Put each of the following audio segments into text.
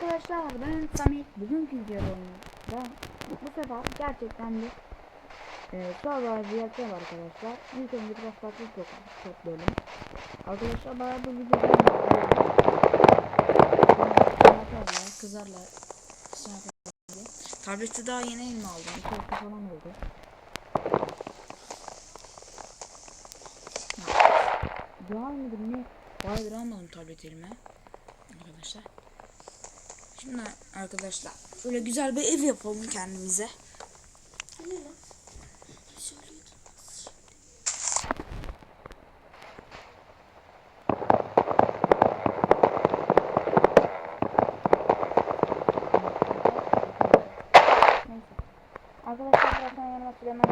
Arkadaşlar ben Samet bugünkü videomda bu sefer gerçekten bir e, Survivor yapacağım arkadaşlar. İlk önce biraz farklı çok toplayalım. Arkadaşlar bana bu videoda yaparlar, kızarlar. Tableti daha yeni elime aldım. İki hafta falan oldu. Doğal mıdır ne? Bayağıdır almadım tablet elime. Arkadaşlar. Şimdi arkadaşlar böyle güzel bir ev yapalım kendimize. Neyse. Arkadaşlar zaten yanıma Süleyman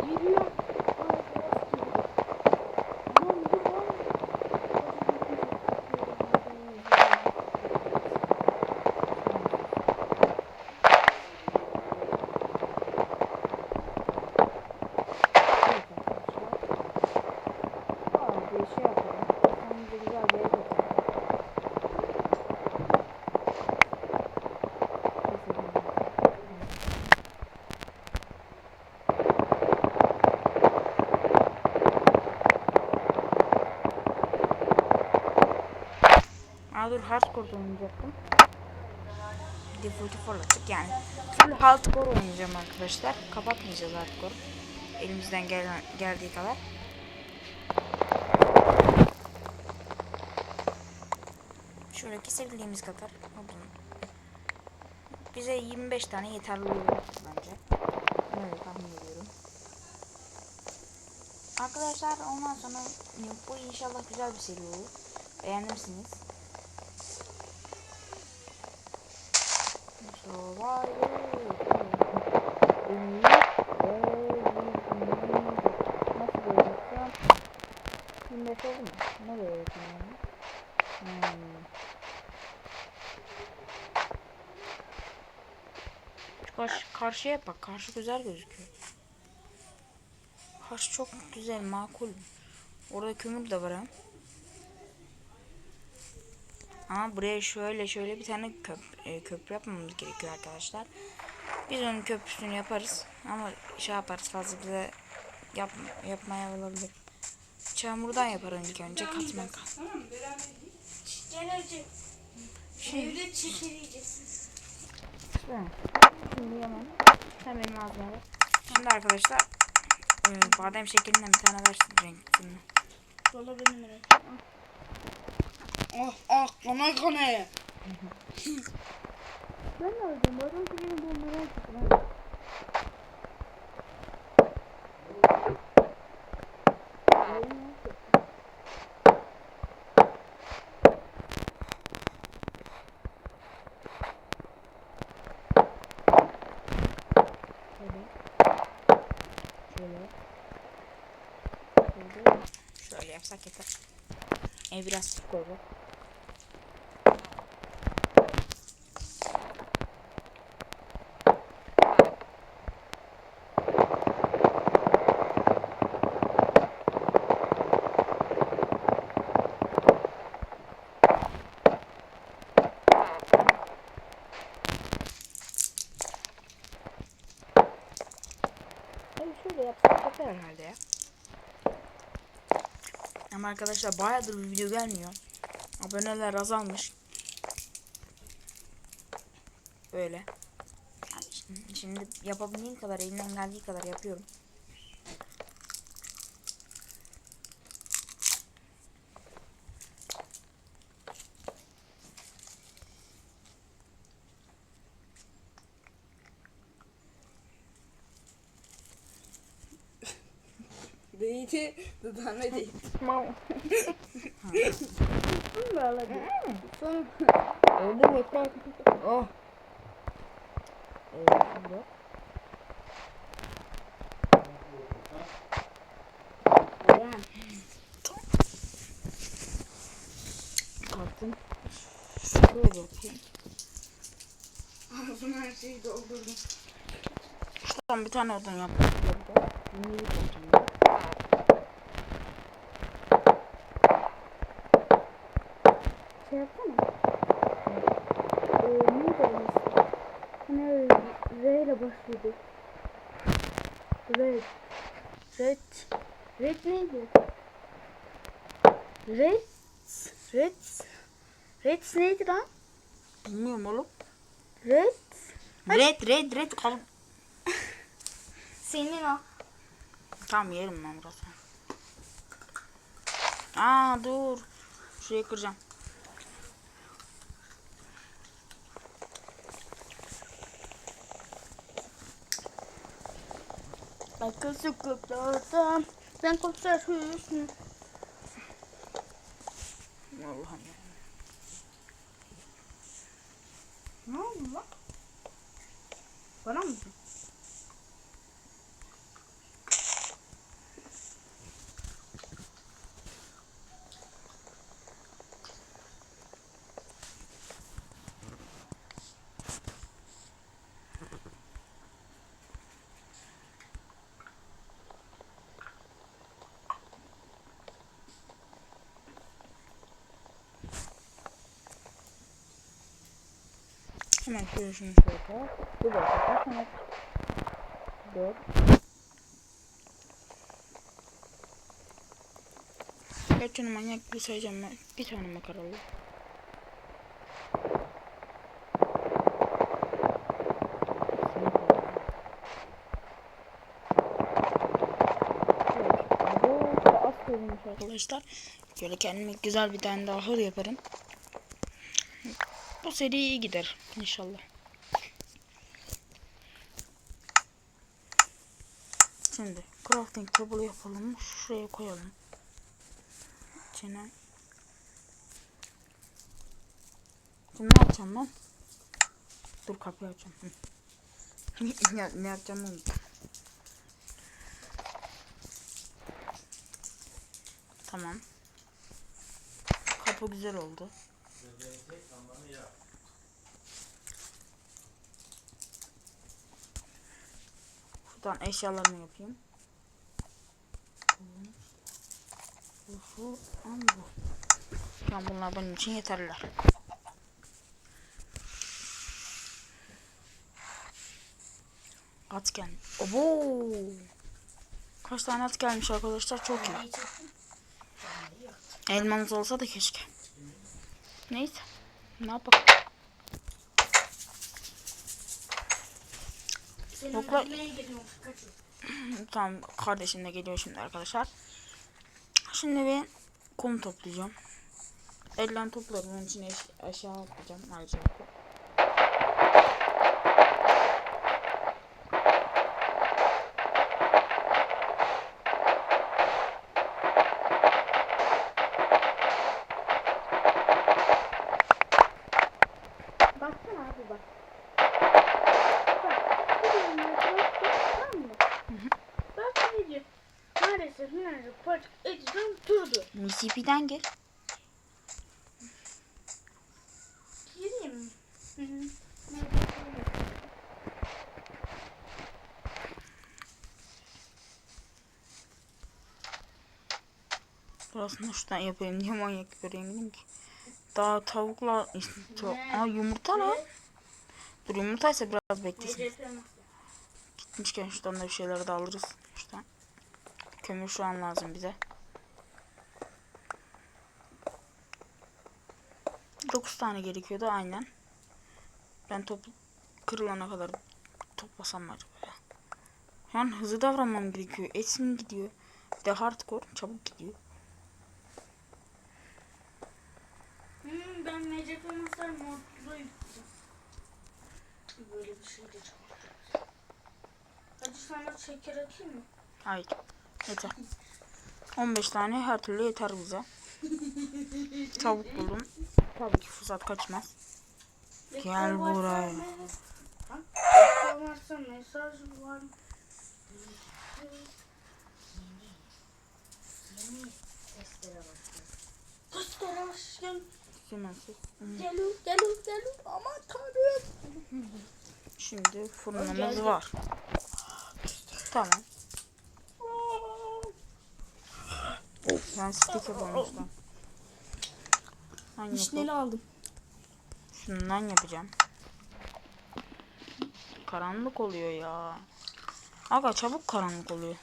Geliyor. Bir şey yapalım. Kendimize güzel bir ev yapalım. Aa dur hardcore oynayacaktım. Default'u fırlattık yani. Full hardcore oynayacağım arkadaşlar. Kapatmayacağız hardcore. Elimizden gel geldiği kadar. Şöyle kesebildiğimiz kadar. Bize 25 tane yeterli olur bence. Öyle tahmin ediyorum. Arkadaşlar ondan sonra bu inşallah güzel bir seri olur. Beğenmişsiniz. Nasıl böyle 25 oldu mu? Ne böyle yani? Hmm. Şu karşı, karşıya bak. Karşı güzel gözüküyor. Karşı çok güzel, makul. Orada kömür de var ha. Ama buraya şöyle şöyle bir tane köp e, köprü yapmamız gerekiyor arkadaşlar. Biz onun köprüsünü yaparız. Ama şey yaparız fazla bize yap, yapmaya olabilir. Çamurdan yaparım ilk önce katman kat. Gel. Evde çekileceğiz. Evet. Şimdi hemen sen benim ağzıma ver. Şimdi arkadaşlar e, badem şekerinden bir tane ver renkini. Valla benim merak Ah ah kana kana. Ben de alacağım. Badem şekerini bu merak ettim. Şöyle. Yapsak yeter. E biraz sık olacak. Evet şöyle yapsak yeter herhalde ya. Ama arkadaşlar bayağıdır bir video gelmiyor. Aboneler azalmış. Böyle. Yani şimdi, yapabildiğim kadar, elimden geldiği kadar yapıyorum. Değdi. Dudağına değdi. Mal. Valla Oldu mu ekmek? Oh. Evet, şimdi. Kalktım. Şöyle yapayım. Ağzıma her şeyi doldurdum. Şuradan bir tane odun yaptım. Şimdilik odun. Başladı. Red. Red. Red neydi? Red. Red. Red neydi lan? Bilmiyorum oğlum. Red. Red red red kal. Senin o. Tamam yerim ben burası. Aa dur. Şurayı kıracağım. Arkası kutlardan. Ben hüsnü. Allah'ım ya. Ne oldu lan? Bana mı? Hemen şunu şöyle. Bu da kapat. Hemen. Dört. Kaç tane manyak bir sayacağım ben. Bir tane makaralı. Arkadaşlar şöyle kendime güzel bir tane daha hır yaparım. Bu seri iyi gider inşallah. Şimdi crafting table yapalım. Şuraya koyalım. İçine. Şimdi ne yapacağım ben? Dur kapıyı açacağım. Hı. ne, yapacağımı unuttum. Tamam. Kapı güzel oldu. Şuradan eşyalarımı yapayım. Bu, bu, ama bu. Tamam bunlar benim için yeterliler. At gel. Obo. Kaç tane at gelmiş arkadaşlar çok iyi. Elmanız olsa da keşke. Neyse. Ne yapalım. Yok lan. Tamam kardeşim de geliyor şimdi arkadaşlar. Şimdi bir kum toplayacağım. Elden toplarım onun için aşağı atlayacağım ayrıca. Baksana abi bak. Bak. Bu bölümleri bıraktık, tamam mı? Bak ne diyor? Maalesef Minarca Park editörüm durdu. MCP'den gir. Gireyim mi? Hı hı. Burasını şuradan yapayım diye manyak göreyim ki. Daha tavukla çok... Aa yumurta lan. Dur yumurtaysa biraz beklesin. Gitmişken şuradan da bir şeyler de alırız. Şuradan. Kömür şu an lazım bize. 9 tane gerekiyordu aynen. Ben top kırılana kadar toplasam mı acaba ya? An hızlı davranmam gerekiyor. Etsim gidiyor. Bir de hardcore çabuk gidiyor. Hmm, ben Mecek Masar modluyum. Böyle bir şey de çok güzel. Hadi sana şeker atayım mı? Hayır. Yeter. 15 tane her türlü yeter bize. Tavuk buldum. Tabii ki fırsat kaçmaz. Gel buraya. Mesaj var. Seslere başlayın. Simensiz. Gelu, gelu, gelu. Aman tanrım. Şimdi fırınımız var. Tamam. Ben stick yapalım Ben yapıp aldım. şundan yapacağım. karanlık oluyor ya. Aga çabuk karanlık oluyor.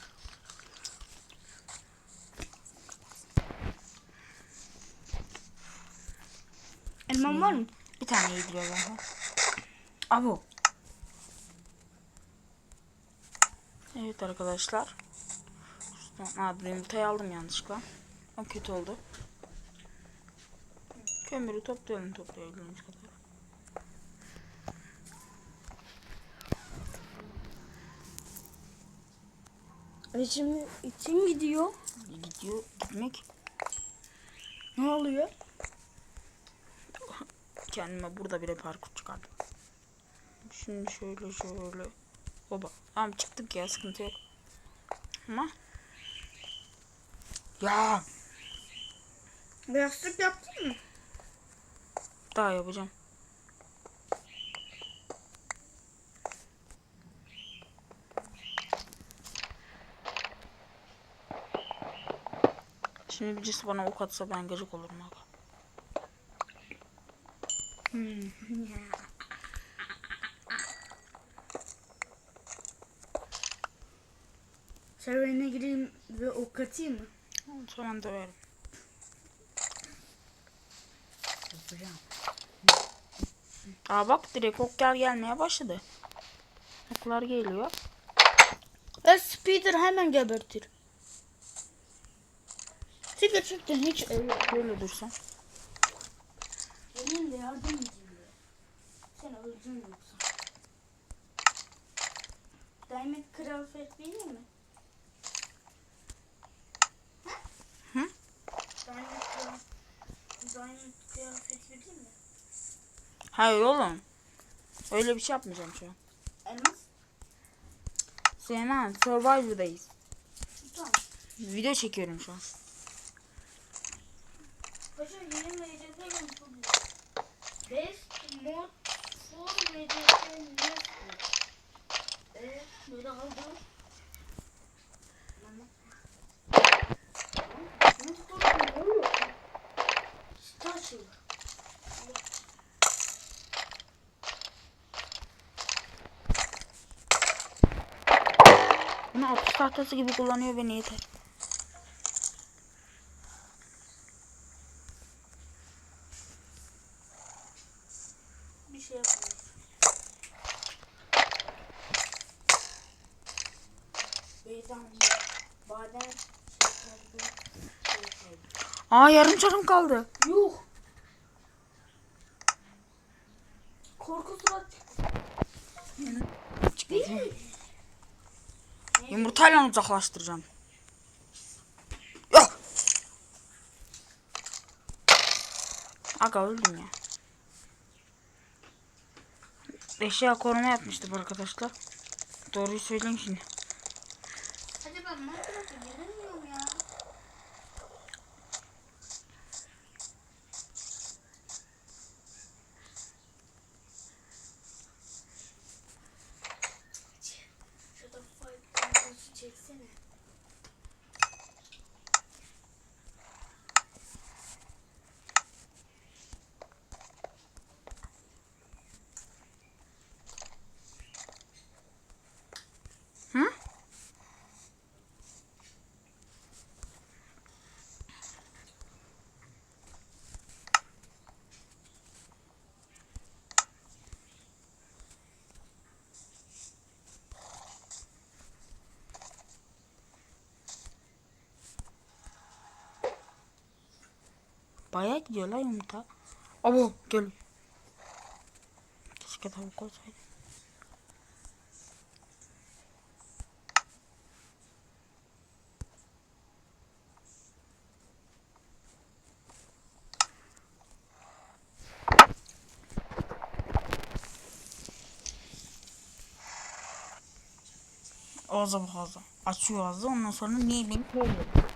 Elman var mı? Bir tane yediriyor zaten. Abo. Evet arkadaşlar. Aa, yumurtayı aldım yanlışlıkla. O kötü oldu. Kömürü toplayalım toplayabildiğimiz kadar. Şimdi için gidiyor. Gidiyor gitmek. Ne oluyor? Kendime burada bile parkur çıkardım. Şimdi şöyle şöyle. Baba. Tamam çıktık ya sıkıntı yok. Ama. Ya Yastık yaptın mı? Daha yapacağım. Şimdi birisi bana ok atsa ben gıcık olurum abi. Serverine gireyim ve ok atayım mı? Sonra döverim. Aa bak direkt oklar gelmeye başladı. Oklar geliyor. Ve Speeder hemen gebertir. Çünkü gerçekten hiç Böyle dursun. Senin de yardım edeyim. Sen öleceksin yoksa. Diamond kıyafet vereyim mi? Hı? Diamond kıyafet, Diamond kıyafet vereyim mi? Hayır oğlum. Öyle bir şey yapmayacağım şu an. Elmas? Süleyman Survivor'dayız. Tamam. Video çekiyorum şu an. Best mod full tahtası gibi kullanıyor beni yeter. Bir şey şekerli şey. Aa yarım çarım kaldı. Yuh. Korku surat çıktı. Değil mi? Yumurtayla uzaklaştıracağım. Yok. Aga öldüm ya. Eşya koruma yapmıştım arkadaşlar. Doğruyu söyleyeyim şimdi. Bayağı gidiyor la yumurta. Abo gel. Keşke tavuk olsaydı. Ağza bak ağza. Açıyor ağzı ondan sonra niye beni kovuyor?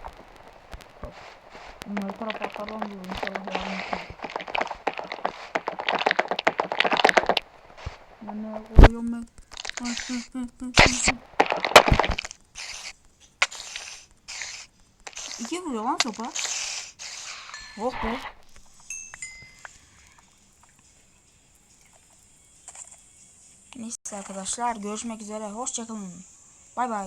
Bunları tarafa atalım diyor. İnşallah yardım ne koyuyorum ben? İki vuruyor lan sopa. Oh be. Neyse arkadaşlar görüşmek üzere. Hoşçakalın. Bay bay.